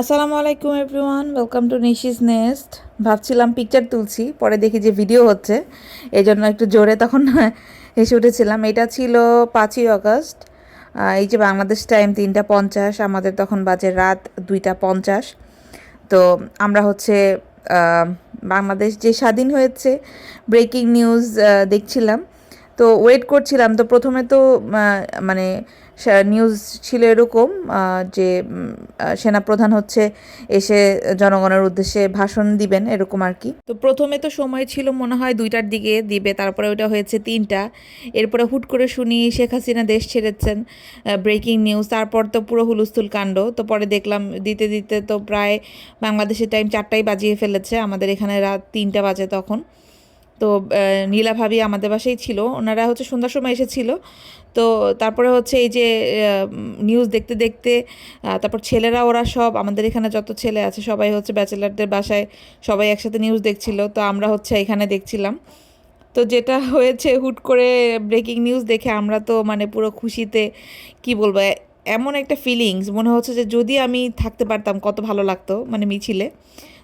আসসালামু আলাইকুম everyone welcome to Nishi's nest ভাবছিলাম পিকচার তুলছি পরে দেখি যে ভিডিও হচ্ছে। এই জন্য একটু জোরে তখন হেসে উঠেছিলাম। এটা ছিল পাঁচই আগস্ট আহ, এই যে বাংলাদেশ টাইম তিনটা পঞ্চাশ আমাদের তখন বাজে রাত দুইটা পঞ্চাশ। তো আমরা হচ্ছে বাংলাদেশ যে স্বাধীন হয়েছে ব্রেকিং নিউজ দেখছিলাম। তো ওয়েট করছিলাম। তো প্রথমে তো মানে নিউজ ছিল এরকম যে সেনাপ্রধান হচ্ছে এসে জনগণের উদ্দেশ্যে ভাষণ দিবেন এরকম আর কি। তো প্রথমে তো সময় ছিল মনে হয় দুইটার দিকে দিবে, তারপরে ওটা হয়েছে তিনটা। এরপরে হুট করে শুনি শেখ হাসিনা দেশ ছেড়েছেন ব্রেকিং নিউজ তারপর তো পুরো হুলস্থুল কাণ্ড। তো পরে দেখলাম দিতে দিতে তো প্রায় বাংলাদেশের টাইম চারটাই বাজিয়ে ফেলেছে, আমাদের এখানে রাত তিনটা বাজে তখন। তো নীলা ভাবি আমাদের বাসায় ছিল। ওনারা হচ্ছে সন্ধ্যার সময় এসেছিল। তো তারপরে হচ্ছে এই যে নিউজ দেখতে দেখতে তারপর ছেলেরা, ওরা সব, আমাদের এখানে যত ছেলে আছে, সবাই হচ্ছে ব্যাচেলারদের বাসায় সবাই একসাথে নিউজ দেখছিল। তো আমরা হচ্ছে এখানে দেখছিলাম। তো যেটা হয়েছে, হুট করে ব্রেকিং নিউজ দেখে আমরা তো মানে পুরো খুশিতে, কি বলব এমন একটা ফিলিংস মনে হচ্ছে যে যদি আমি থাকতে পারতাম, কত ভালো লাগতো মানে মিছিলে।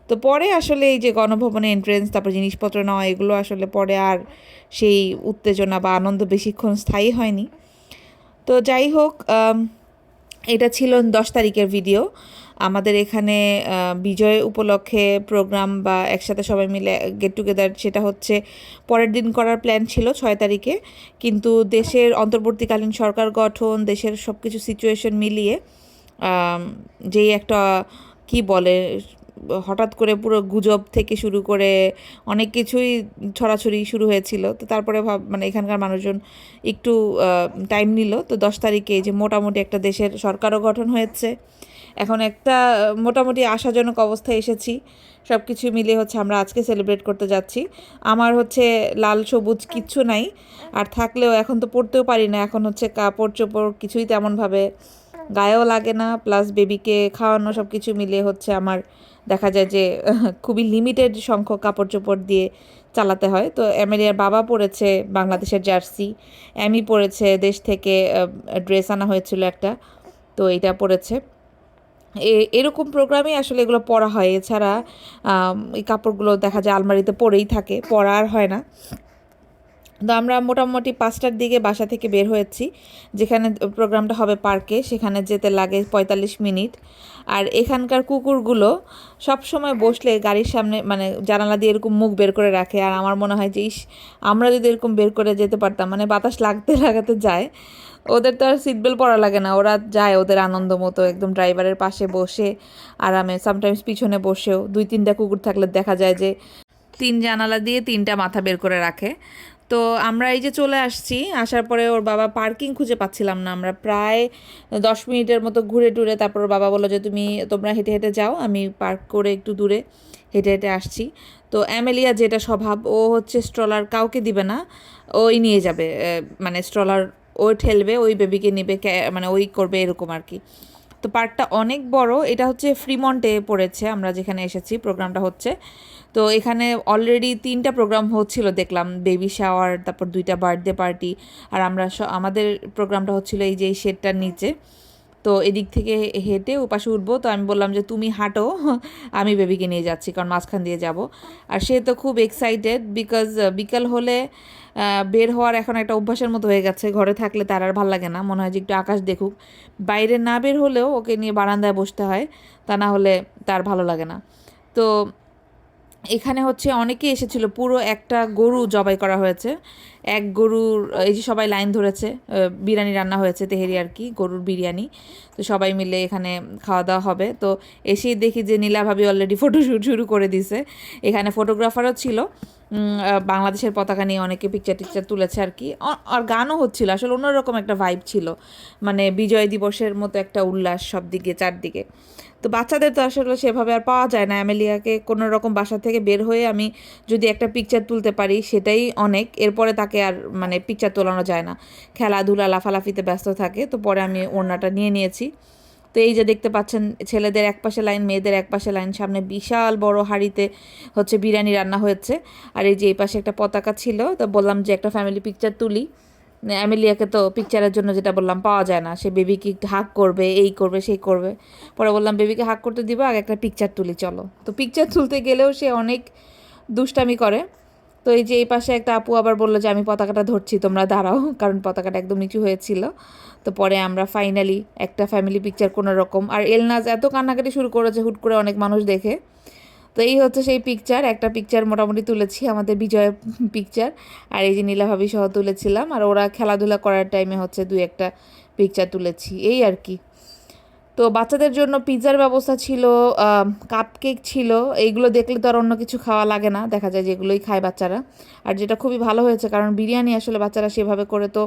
তো পরে আসলে এই যে গণভবনে এন্ট্রেন্স তারপর জিনিসপত্র নেওয়া, এগুলো আসলে পরে আর সেই উত্তেজনা বা আনন্দ বেশিক্ষণ স্থায়ী হয়নি। তো যাই হোক এটা ছিল দশ তারিখের ভিডিও আমাদের এখানে বিজয় উপলক্ষে প্রোগ্রাম বা একসাথে সবাই মিলে গেট টুগেদার সেটা হচ্ছে পরের দিন করার প্ল্যান ছিল ছয় তারিখে। কিন্তু দেশের অন্তর্বর্তীকালীন সরকার গঠন, দেশের সব কিছু সিচুয়েশন মিলিয়ে যেই একটা, কি বলে হঠাৎ করে পুরো গুজব থেকে শুরু করে অনেক কিছুই ছড়াছড়ি শুরু হয়েছিল। তো তারপরে ভাব মানে এখানকার মানুষজন একটু টাইম নিল। তো দশ তারিখে যে মোটামুটি একটা দেশের সরকারও গঠন হয়েছে। এখন একটা, মোটামুটি আশাজনক অবস্থায় এসেছি। সব কিছু মিলিয়ে হচ্ছে আমরা আজকে সেলিব্রেট করতে যাচ্ছি। আমার হচ্ছে লাল সবুজ কিচ্ছু নাই। আর থাকলেও এখন তো পড়তেও পারি না। এখন হচ্ছে কাপড় চোপড় কিছুই তেমনভাবে গায়েও লাগে না প্লাস বেবিকে খাওয়ানো সব কিছু মিলিয়ে হচ্ছে আমার দেখা যায় যে, খুবই লিমিটেড সংখ্যক কাপড় চোপড় দিয়ে চালাতে হয়। তো এমেরিয়ার বাবা পরেছে বাংলাদেশের জার্সি অ্যামি পরেছে দেশ থেকে ড্রেস আনা হয়েছিল একটা, তো এটা পরেছে। এ- এরকম প্রোগ্রামে আসলে এগুলো পরা হয়। এছাড়া এই কাপড়গুলো দেখা যায় আলমারিতে পরেই থাকে, পরা আর হয় না। তো আমরা মোটামুটি পাঁচটার দিকে বাসা থেকে বের হয়েছি, যেখানে প্রোগ্রামটা হবে পার্কে, সেখানে যেতে লাগে পঁয়তাল্লিশ মিনিট। আর এখানকার কুকুরগুলো সব সময় বসলে গাড়ির সামনে মানে জানালা দিয়ে এরকম মুখ বের করে রাখে। আর আমার মনে হয় যে, ইস, আমরা যদি এরকম বের করে যেতে পারতাম মানে বাতাস লাগতে লাগাতে যায়, ওদের তো আর সিট বেল্ট পরা লাগে না। ওরা যায় ওদের আনন্দ মতো, একদম ড্রাইভারের পাশে বসে আরামে সামটাইমস পিছনে বসেও। দুই তিনটা কুকুর থাকলে দেখা যায় যে, তিন জানালা দিয়ে তিনটা মাথা বের করে রাখে। তো আমরা এই যে চলে আসছি, আসার পরে ওর বাবা পার্কিং খুঁজে পাচ্ছিলাম না। আমরা প্রায় দশ মিনিটের মতো ঘুরে টুরে, তারপর বাবা বলল যে, তুমি তোমরা হেঁটে হেঁটে যাও, আমি পার্ক করে একটু দূরে হেঁটে হেঁটে আসছি। তো অ্যামেলিয়া যেটা স্বভাব, ও হচ্ছে স্ট্রলার কাউকে দিবে না, ওই নিয়ে যাবে। মানে স্ট্রলার ও ঠেলবে, ওই বেবিকে নেবে মানে ওই করবে এরকম আর কি। তো পার্কটা অনেক বড়। এটা হচ্ছে ফ্রিমন্টে পড়েছে, আমরা যেখানে এসেছি, প্রোগ্রামটা হচ্ছে। তো এখানে অলরেডি তিনটা প্রোগ্রাম হচ্ছিল, দেখলাম বেবি শাওয়ার তারপর দুইটা বার্থডে পার্টি আর আমরা আমাদের প্রোগ্রামটা হচ্ছিল এই যে, এই শেডটার নিচে। তো এদিক থেকে হেঁটে ওপাশে উঠবো। তো আমি বললাম যে, তুমি হাঁটো, আমি বেবিকে নিয়ে যাচ্ছি, কারণ মাঝখান দিয়ে যাব। আর সে তো খুব এক্সাইটেড বিকজ বিকাল হলে বের হওয়ার এখন একটা অভ্যাসের মতো হয়ে গেছে। ঘরে থাকলে তার আর ভালো লাগে না। মনে হয় যে, একটু আকাশ দেখুক। বাইরে না বের হলেও ওকে নিয়ে বারান্দায় বসতে হয়। তা না হলে তার ভালো লাগে না। তো এখানে হচ্ছে অনেকে এসেছিল, পুরো একটা গরু জবাই করা হয়েছে। এক গরুর, এই যে সবাই লাইন ধরেছে বিরিয়ানি রান্না হয়েছে তেহেরি আর কি, গরুর বিরিয়ানি। তো সবাই মিলে এখানে খাওয়া দাওয়া হবে। তো এসেই দেখি যে নীলাভাবি অলরেডি ফটোশ্যুট শুরু করে দিছে। এখানে ফটোগ্রাফারও ছিল। বাংলাদেশের পতাকা নিয়ে অনেকে পিকচার টিকচার তুলেছে আর কি। আর গানও হচ্ছিল, আসলে অন্যরকম একটা ভাইব ছিল। মানে বিজয় দিবসের মতো একটা উল্লাস সব দিকে, চারদিকে। তো বাচ্চাদের তো আসলে সেভাবে আর পাওয়া যায় না। অ্যামেলিয়াকে কোনো রকম বাসা থেকে বের হয়ে আমি যদি একটা পিকচার তুলতে পারি, সেটাই অনেক। এরপরে তাকে আর মানে পিকচার তোলানো যায় না। খেলাধুলা, লাফালাফিতে ব্যস্ত থাকে। তো পরে আমি ওড়নাটা নিয়ে নিয়েছি। তো এই যে দেখতে পাচ্ছেন, ছেলেদের এক পাশে লাইন, মেয়েদের এক পাশে লাইন, সামনে বিশাল বড় হাঁড়িতে হচ্ছে বিরিয়ানি রান্না হয়েছে। আর এই যে এই পাশে একটা পতাকা ছিল, তো বললাম যে একটা ফ্যামিলি পিকচার তুলি। অ্যামেলিয়াকে তো পিকচারের জন্য যেটা বললাম, পাওয়া যায় না। সে বেবিকে হাক করবে, এই করবে, সেই করবে। পরে বললাম বেবিকে হাক করতে দিব? আগে একটা পিকচার তুলি, চলো। তো পিকচার তুলতে গেলেও সে অনেক দুষ্টামি করে। তো এই যে এই পাশে একটা আপু আবার বলল যে, আমি পতাকাটা ধরছি, তোমরা দাঁড়াও। কারণ পতাকাটা একদম নিচু হয়েছিল। তো পরে আমরা ফাইনালি একটা ফ্যামিলি পিকচার কোনো রকম। আর এলনাজ এত কান্নাকাটি শুরু করেছে, হুট করে অনেক মানুষ দেখে। তো এই হচ্ছে সেই পিকচার একটা পিকচার মোটামুটি তুলেছি, আমাদের বিজয় পিকচার আর এই যে নীলাভাবি সহ তুলেছিলাম। আর ওরা খেলাধুলা করার টাইমে হচ্ছে দুই একটা পিকচার তুলেছি। এই আর কি। তো বাচ্চাদের জন্য পিৎজার ব্যবস্থা ছিল কাপ কেক ছিল, এইগুলো দেখলে তো আর অন্য কিছু খাওয়া লাগে না, দেখা যায় যেগুলোই খায় বাচ্চারা। আর যেটা খুবই ভালো হয়েছে, কারণ বিরিয়ানি আসলে বাচ্চারা সেভাবে করে তো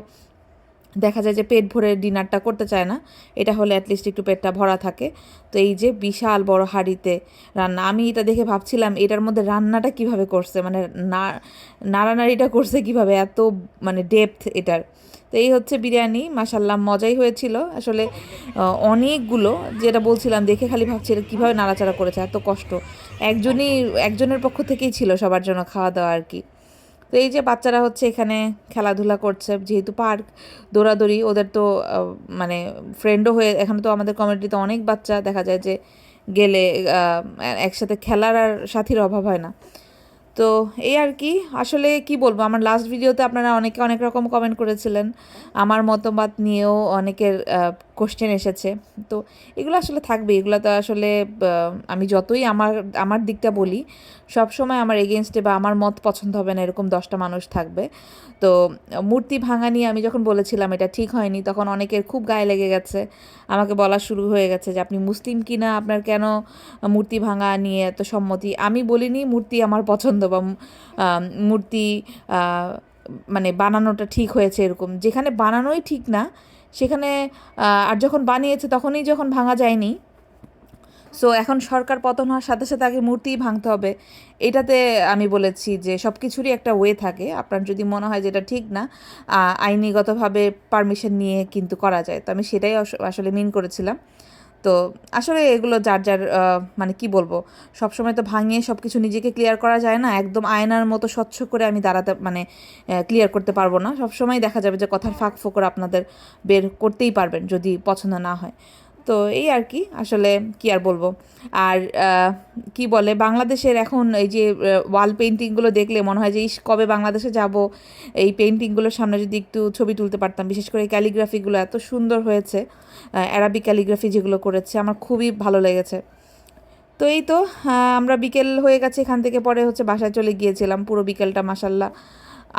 দেখা যায় যে পেট ভরে ডিনারটা করতে চায় না, এটা হলে অ্যাটলিস্ট একটু পেটটা ভরা থাকে। তো এই যে বিশাল বড় হাঁড়িতে রান্না, আমি এটা দেখে ভাবছিলাম এটার মধ্যে রান্নাটা কীভাবে করছে মানে না, নাড়ানাড়িটা করছে কীভাবে, এত মানে ডেপথ এটার। তো এই হচ্ছে বিরিয়ানি মাসাল্লাহ মজাই হয়েছিল। আসলে অনেকগুলো, যেটা বলছিলাম, দেখে খালি ভাবছি এটা কীভাবে নাড়াচাড়া করেছে, এত কষ্ট। একজনই, একজনের পক্ষ থেকেই ছিল সবার জন্য খাওয়া দাওয়া আর কি। তো এই যে বাচ্চারা হচ্ছে এখানে খেলাধুলা করছে, যেহেতু পার্ক, দৌড়াদৌড়ি, ওদের তো মানে ফ্রেন্ডও হয়ে, এখানে তো আমাদের কমিউনিটিতে অনেক বাচ্চা দেখা যায় যে গেলে একসাথে খেলার আর সাথীর অভাব হয় না। তো এই আর কি, আসলে কি বলব, আমার লাস্ট ভিডিওতে আপনারা অনেকে অনেক রকম কমেন্ট করেছিলেন। আমার মতামত নিয়েও অনেকের কোশ্চেন এসেছে। তো এগুলো আসলে থাকবে। এগুলো তো আসলে আমি যতই আমার আমার দিকটা বলি, সব সময় আমার এগেনস্টে বা আমার মত পছন্দ হবে না এরকম দশটা মানুষ থাকবে। তো মূর্তি ভাঙা নিয়ে আমি যখন বলেছিলাম এটা ঠিক হয়নি, তখন অনেকের খুব গায়ে লেগে গেছে। আমাকে বলা শুরু হয়ে গেছে যে, আপনি মুসলিম কিনা আপনার কেন মূর্তি ভাঙা নিয়ে এত সম্মতি? আমি বলিনি মূর্তি আমার পছন্দ বা মূর্তি মানে বানানোটা ঠিক হয়েছে এরকম। যেখানে বানানোই ঠিক না সেখানে আর যখন বানিয়েছে তখনই যখন ভাঙা যায়নি। সো এখন সরকার পতন হওয়ার সাথে সাথে আগে মূর্তিই ভাঙতে হবে। এটাতে আমি বলেছি যে সব কিছুরই একটা ওয়ে থাকে। আপনার যদি মনে হয় যে এটা ঠিক না আইনিগতভাবে পারমিশন নিয়ে কিন্তু করা যায়। তো আমি সেটাই আসলে মিন করেছিলাম। তো আসলে এগুলো যার যার মানে কি বলব, সবসময় তো ভাঙিয়ে সব কিছু নিজেকে ক্লিয়ার করা যায় না, একদম আয়নার মতো স্বচ্ছ করে আমি দাঁড়াতে মানে ক্লিয়ার করতে পারব না। সবসময় দেখা যাবে যে কথার ফাঁক ফোকর আপনাদের বের করতেই পারবেন যদি পছন্দ না হয়। তো এই আর কি, আসলে কি আর বলব? আর কি বলে, বাংলাদেশের এখন এই যে ওয়াল পেন্টিংগুলো দেখলে মনে হয় যে, ইস, কবে বাংলাদেশে যাব? এই পেন্টিংগুলোর সামনে যদি একটু ছবি তুলতে পারতাম, বিশেষ করে ক্যালিগ্রাফিগুলো এত সুন্দর হয়েছে অ্যারাবিক ক্যালিগ্রাফি যেগুলো করেছে, আমার খুবই ভালো লেগেছে। তো এই তো আমরা বিকেল হয়ে গেছে, এখান থেকে পরে হচ্ছে বাসায় চলে গিয়েছিলাম, পুরো বিকেলটা মাসাল্লাহ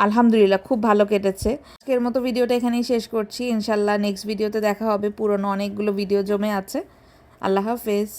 আলহামদুলিল্লাহ, খুব ভালো কেটেছে। আজকের মতো ভিডিওটা এখানেই শেষ করছি। ইনশাল্লাহ নেক্সট ভিডিওতে দেখা হবে। পুরনো অনেকগুলো ভিডিও জমে আছে। আল্লাহ হাফেজ।